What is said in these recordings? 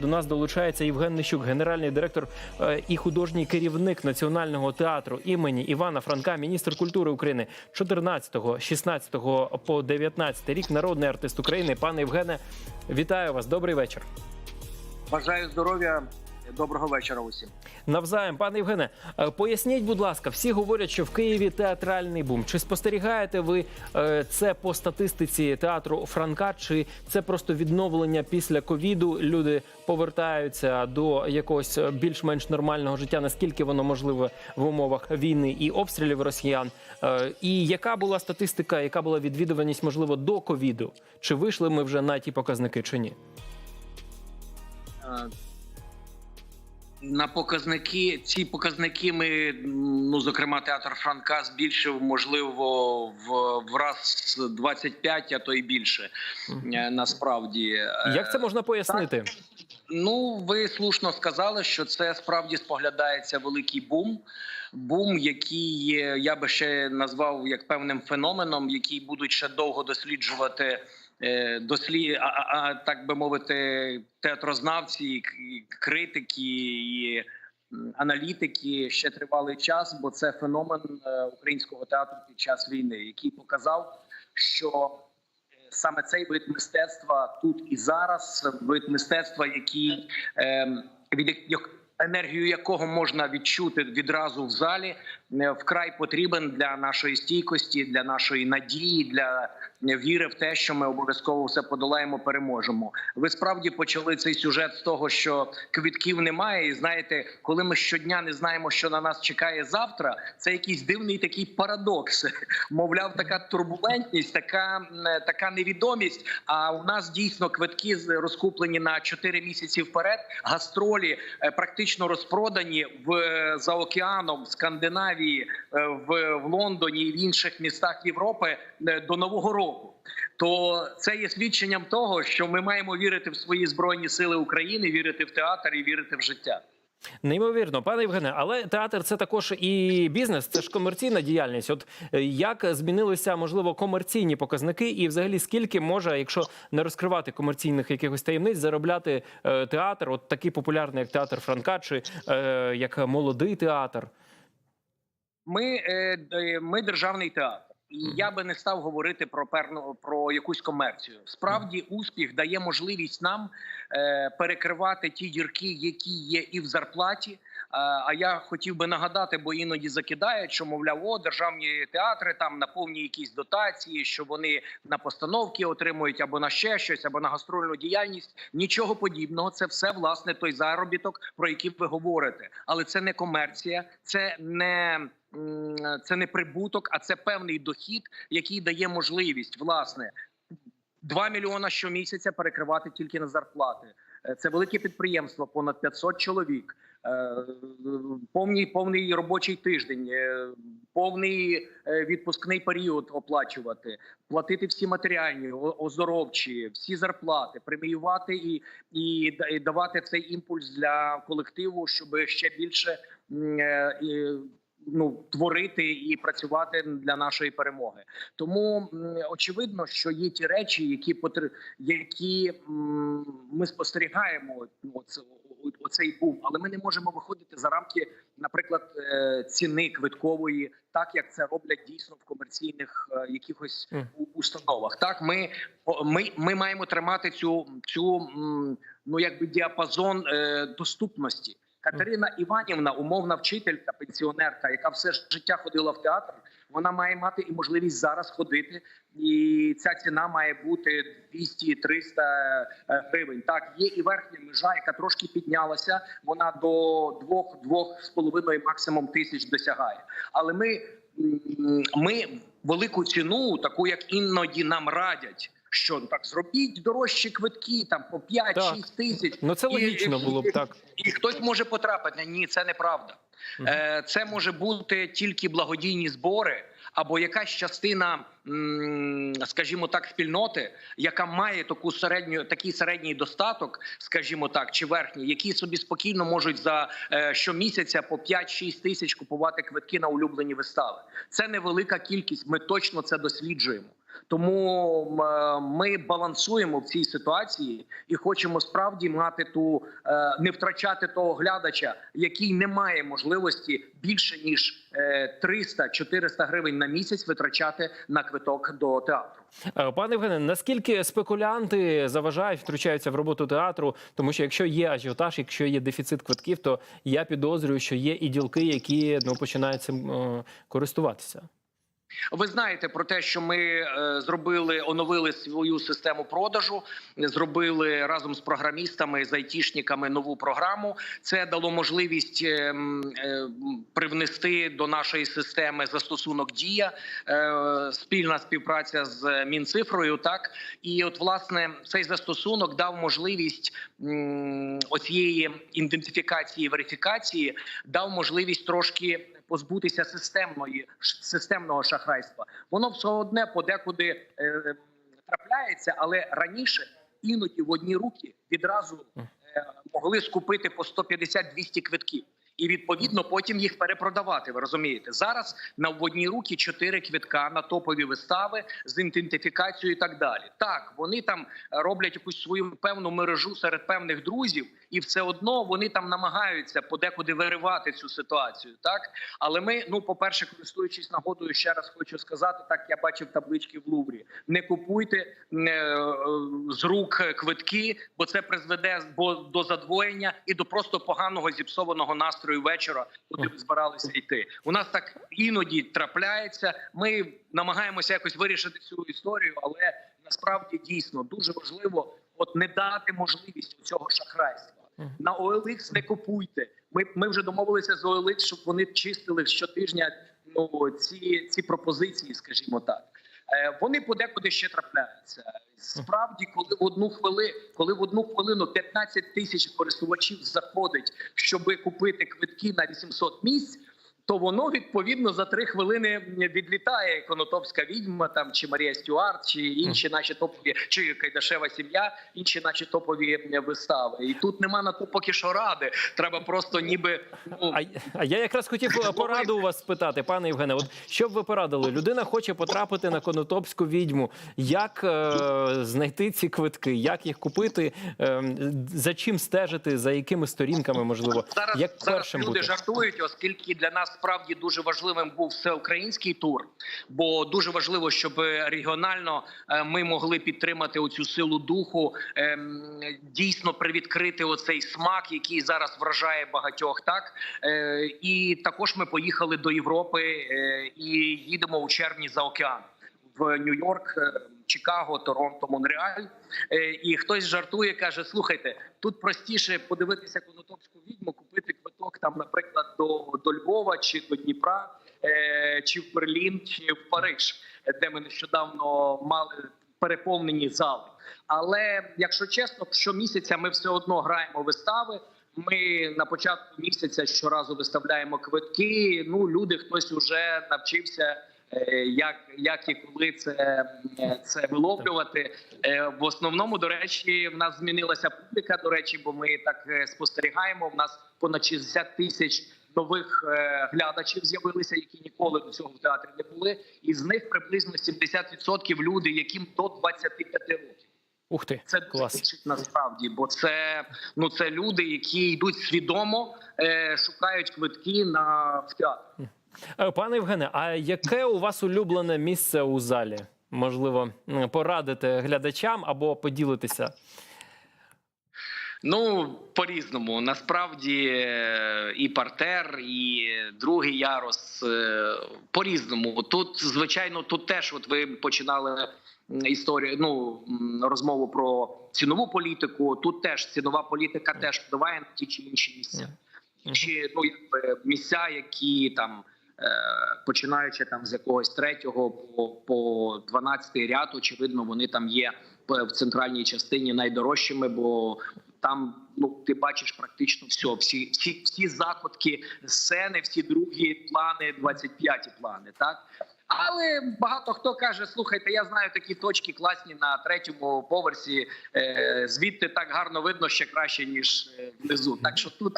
До нас долучається Євген Нищук, генеральний директор е, і художній керівник Національного театру імені Івана Франка, міністр культури України 14, 16 по 19 рік, народний артист України. Пане Євгене, вітаю вас. Добрий вечір. Бажаю здоров'я. Доброго вечора усім. Навзаєм, пане Євгене, е, поясніть, будь ласка, всі говорять, що в Києві театральний бум. Чи спостерігаєте ви е, це по статистиці театру Франка? Чи це просто відновлення після ковіду? Люди повертаються до якогось більш-менш нормального життя? Наскільки воно можливе в умовах війни і обстрілів росіян? Е, І яка була статистика, яка була відвідуваність, можливо, до ковіду? Чи вийшли ми вже на ті показники, чи ні? На показники ці показники ми, ну зокрема, театр Франка збільшив, можливо, в, в раз 25, а то й більше. е, Насправді, Як це можна пояснити? Ну, ви слушно сказали, що це справді споглядається великий бум. Бум, який я би ще назвав як певним феноменом, який будуть ще довго досліджувати. Е, Дослід, а, а, так би мовити, театрознавці, критики і аналітики ще тривалий час, бо це феномен е, українського театру під час війни, який показав, що е, саме цей вид мистецтва тут і зараз, вид мистецтва, який ем, від енергію якого можна відчути відразу в залі, вкрай потрібен для нашої стійкості, для нашої надії, для віри в те, що ми обов'язково все подолаємо, переможемо. Ви справді почали цей сюжет з того, що квитків немає, і знаєте, коли ми щодня не знаємо, що на нас чекає завтра, це якийсь дивний такий парадокс. Мовляв, така турбулентність, така, така невідомість. А у нас дійсно квитки розкуплені на 4 місяці вперед. Гастролі е, практично розпродані в е, за океаном в Скандинавії, е, в, в Лондоні і в інших містах Європи е, до нового року. То це є свідченням того, що ми маємо вірити в свої збройні сили України, вірити в театр і вірити в життя. Неймовірно, пане Євгене, але театр це також і бізнес, це ж комерційна діяльність. От е, як змінилися можливо комерційні показники, і взагалі скільки може, якщо не розкривати комерційних якихось таємниць, заробляти е, театр, от такий популярний, як театр Франка, чи е, як молодий театр? Ми, е, е, ми державний театр. І я би не став говорити про перну про якусь комерцію. Справді, успіх дає можливість нам е, перекривати ті дірки, які є і в зарплаті. А, А я хотів би нагадати, бо іноді закидають, що мовляв, о, державні театри там на повні якісь дотації, що вони на постановки отримують або на ще щось, або на гастрольну діяльність. Нічого подібного. Це все власне той заробіток, про який ви говорите. Але це не комерція, це не. Це не прибуток, а це певний дохід, який дає можливість власне 2 мільйона щомісяця перекривати тільки на зарплати. Е, Це велике підприємство, понад 500 чоловік, е, повний повний робочий тиждень, е, повний відпускний період оплачувати, платити всі матеріальні, оздоровчі, всі зарплати, преміювати і, і, давати цей імпульс для колективу, щоб ще більше ну творити і працювати для нашої перемоги. Тому очевидно, що є ті речі, які потр... які ми спостерігаємо. Ну, це о- оцей бум, але ми не можемо виходити за рамки, наприклад, е, ціни квиткової, так як це роблять дійсно в комерційних е, якихось установах. Так, ми, ми, ми маємо тримати цю цю ну якби діапазон е, доступності. Катерина Іванівна, умовна вчителька, пенсіонерка, яка все життя ходила в театр. Вона має мати і можливість зараз ходити, і ця ціна має бути 200-300 е, гривень. Так, є і верхня межа, яка трошки піднялася. Вона до 2 з половиною максимум тисяч досягає. Але ми, ми велику ціну, таку як іноді нам радять. Що так зробіть дорожчі квитки там по 5-6 тисяч. Ну це логічно і- було б так. і хтось може потрапити. Ні, це неправда. Мгм. Е, Це може бути тільки благодійні збори або якась частина, скажімо так, спільноти, яка має таку середню, такий середній достаток, скажімо так, чи верхній, які собі спокійно можуть за е, щомісяця по 5-6 тисяч купувати квитки на улюблені вистави. Це невелика кількість. Ми точно це досліджуємо. Тому е, ми балансуємо в цій ситуації і хочемо справді мати ту е, не втрачати того глядача, який не має можливості більше ніж е, 300-400 гривень на місяць витрачати на квиток до театру. Е, Пане Євгене, наскільки спекулянти заважають, втручаються в роботу театру? Тому що якщо є ажіотаж, якщо є дефіцит квитків, то я підозрюю, що є і ділки, які ну починають цим е, користуватися. Ви знаєте про те, що ми е, зробили, оновили свою систему продажу, зробили разом з програмістами з айтішниками нову програму. Це дало можливість е, е, привнести до нашої системи застосунок дія, спільна співпраця з Мінцифрою. Так і от власне цей застосунок дав можливість оцієї ідентифікації верифікації, дав можливість трошки позбутися системної системного шахрайства. Воно все одне подекуди е, трапляється, але раніше іноді в одні руки відразу е, могли скупити по 150-200 квитків. І відповідно потім їх перепродавати. Ви розумієте, зараз на в одні руки чотири квитка на топові вистави з ідентифікацією і так далі. Так вони там роблять якусь свою певну мережу серед певних друзів, і все одно вони там намагаються подекуди виривати цю ситуацію. Так, але ми, ну, по перше, користуючись нагодою, ще раз хочу сказати: так я бачив таблички в Луврі. Не купуйте е, е, з рук квитки, бо це призведе до задвоєння і до просто поганого зіпсованого настрою вечора, куди збиралися йти. У нас так іноді трапляється. Ми намагаємося якось вирішити цю історію, але насправді дійсно дуже важливо от не дати можливість цього шахрайства. На OLX не купуйте. Ми, ми вже домовилися з OLX, щоб вони чистили щотижня ну, ці, ці пропозиції, скажімо так. Е, Вони подекуди ще трапляються. Справді, коли в одну хвилину, коли в одну хвилину 15 тисяч користувачів заходить, щоб купити квитки на 800 місць. То воно відповідно за три хвилини відлітає Конотопська відьма, там чи Марія Стюарт, чи інші наші топові, чи Кайдашева сім'я, інші наші топові вистави. І тут нема на то поки що ради. Треба просто ніби ну А, а я якраз хотів е, пораду у вас спитати, пане Євгене. От що б ви порадили? Людина хоче потрапити на конотопську відьму. Як е, знайти ці квитки? Як їх купити? Е, за чим стежити? За якими сторінками можливо? Зараз, як зараз першим люди бути? жартують, оскільки для нас справді дуже важливим був всеукраїнський тур, бо дуже важливо, щоб регіонально е, ми могли підтримати оцю силу духу, ем, дійсно привідкрити оцей смак, який зараз вражає багатьох. Так Е, і також ми поїхали до Європи е, і їдемо у червні за океан в Нью-Йорк. Чикаго, Торонто, Монреаль, і хтось жартує, каже: слухайте, тут простіше подивитися конотопську відьму, купити квиток там, наприклад, до, до Львова чи до Дніпра, е, чи в Берлін, чи в Париж, де ми нещодавно мали переповнені зали. Але якщо чесно, щомісяця ми все одно граємо вистави. Ми на початку місяця щоразу виставляємо квитки. Ну люди хтось уже навчився. Е, Як, як і коли це, е, це виловлювати Е, в основному, до речі, в нас змінилася публіка. До речі, бо ми так спостерігаємо. В нас понад 60 тисяч нових глядачів з'явилися, які ніколи до цього в театрі не були. І з них приблизно 70% люди, яким до 25 років. Ух ти, Це клас. насправді, бо це ну це люди, які йдуть свідомо, е, шукають квитки на в театр. Е, Пане Євгене, а яке у вас улюблене місце у залі? Можливо, м, порадите глядачам або поділитися? Ну по різному насправді е, і партер, і другий ярус по різному. Тут звичайно, тут теж от ви починали історію. Ну розмову про цінову політику. Тут теж цінова політика теж впливає на ті чи інші місця. Чи ну якби місця, які там. Е, Починаючи там з якогось третього по, по 12 ряд, очевидно, вони там є в центральній частині найдорожчими, бо там ну ти бачиш практично все, всі, всі, всі закутки сцени, всі другі плани, 25 плани. Так Але багато хто каже: слухайте, я знаю такі точки класні на третьому поверсі. Е, звідти так гарно видно ще краще ніж е, внизу. Так що тут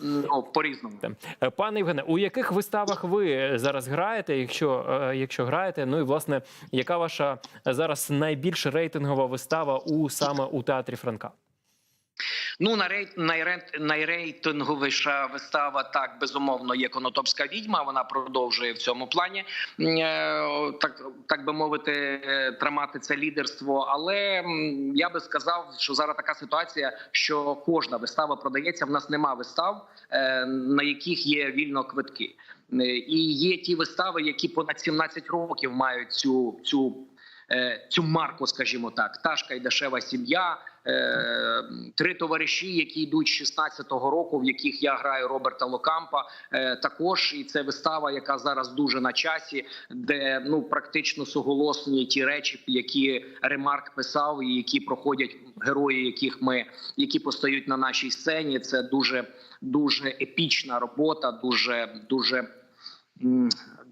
ну, по різному. Е, Пане Євгене, у яких виставах ви зараз граєте, якщо, якщо граєте? Ну і власне, яка ваша зараз найбільш рейтингова вистава у саме у театрі Франка? Ну на рейт найрент найрейтинговіша вистава так безумовно є Конотопська відьма. Вона продовжує в цьому плані е, так, так би мовити, е, тримати це лідерство. Але я би сказав, що зараз така ситуація, що кожна вистава продається. В нас нема вистав, е, на яких є вільно квитки. І є ті вистави, які понад 17 років мають цю цю. Цю марку, скажімо так, ташка і дешева сім'я, три товариші, які йдуть з 16-го року, в яких я граю Роберта Локампа. Е, також і це вистава, яка зараз дуже на часі, де ну практично суголосні ті речі, які Ремарк писав, і які проходять герої, яких ми які постають на нашій сцені. Це дуже дуже епічна робота, дуже дуже.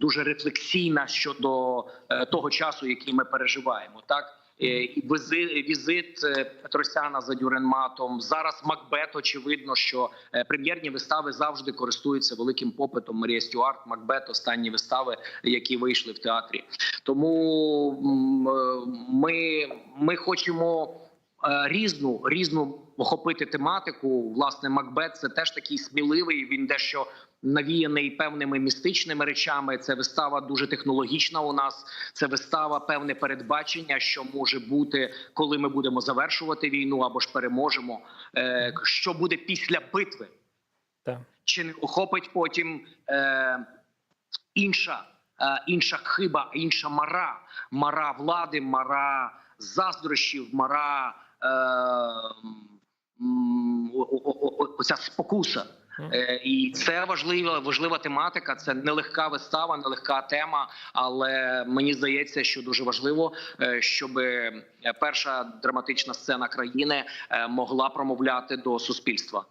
Дуже рефлексійна щодо е, того часу, який ми переживаємо, так візит е, Петросяна за Дюренматом. Зараз Макбет. Очевидно, що е, прем'єрні вистави завжди користуються великим попитом. Марія Стюарт, Макбет, останні вистави, які вийшли в театрі. Тому е, ми, ми хочемо е, різну різну охопити тематику. Власне, Макбет це теж такий сміливий. Він дещо навіяний певними містичними речами. Це вистава дуже технологічна. У нас це вистава, певне передбачення, що може бути, коли ми будемо завершувати війну або ж переможемо. Е, що буде після битви? Так. Чи не охопить потім е, інша, е, інша хиба, інша мара, мара влади, мара заздрощів, мара е, оця спокуса. Е, І це важлива важлива тематика. Це нелегка вистава, нелегка тема. Але мені здається, що дуже важливо, е, щоб перша драматична сцена країни е, могла промовляти до суспільства.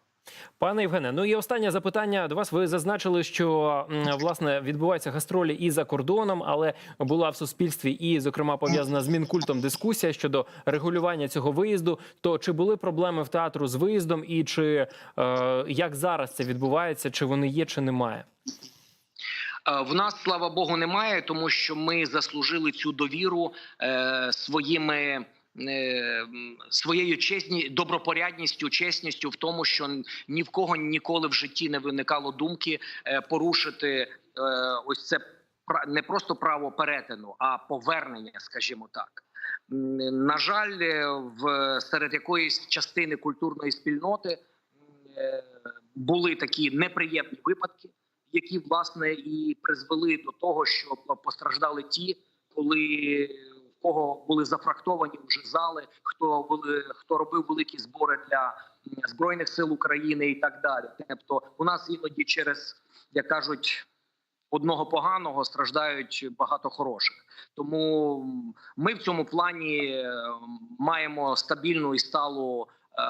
Пане Євгене, ну і останнє запитання до вас. Ви зазначили, що власне відбуваються гастролі і за кордоном, але була в суспільстві і, зокрема, пов'язана з мінкультом дискусія щодо регулювання цього виїзду. То чи були проблеми в театру з виїздом, і чи е, як зараз це відбувається? Чи вони є, чи немає? Е, В нас слава Богу немає, тому що ми заслужили цю довіру е, своїми. Е, Своєю чесні добропорядністю, чесністю в тому, що ні в кого ніколи в житті не виникало думки е, порушити е, ось це не просто право перетину, а повернення, скажімо так. На жаль, в серед якоїсь частини культурної спільноти були такі неприємні випадки які власне і призвели до того, що постраждали ті, коли кого були зафрактовані вже зали, хто були хто робив великі збори для збройних сил України і так далі. Тобто, у нас іноді через як кажуть. Одного поганого страждають багато хороших, тому ми в цьому плані маємо стабільну і сталу е,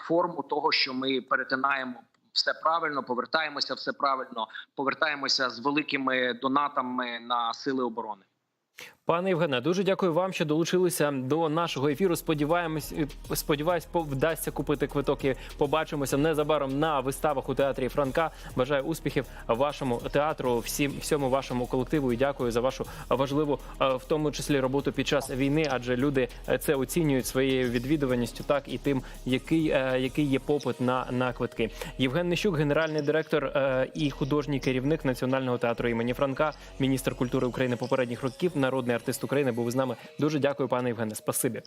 форму того, що ми перетинаємо все правильно, повертаємося все правильно, повертаємося з великими донатами на сили оборони. Пане Євгене, дуже дякую вам, що долучилися до нашого ефіру. Сподіваємось, е, сподіваюсь, по- вдасться купити квиток і побачимося незабаром на виставах у театрі Франка. Бажаю успіхів вашому театру, всім всьому вашому колективу. І дякую за вашу важливу, е, в тому числі роботу під час війни, адже люди е, це оцінюють своєю відвідуваністю, так і тим, який, який є попит на, на квитки. Євген Нищук, генеральний директор і художній керівник Національного театру імені Франка, міністр культури України попередніх років, народний артист України, був з нами. Дуже дякую, пане Євгене. Спасибі.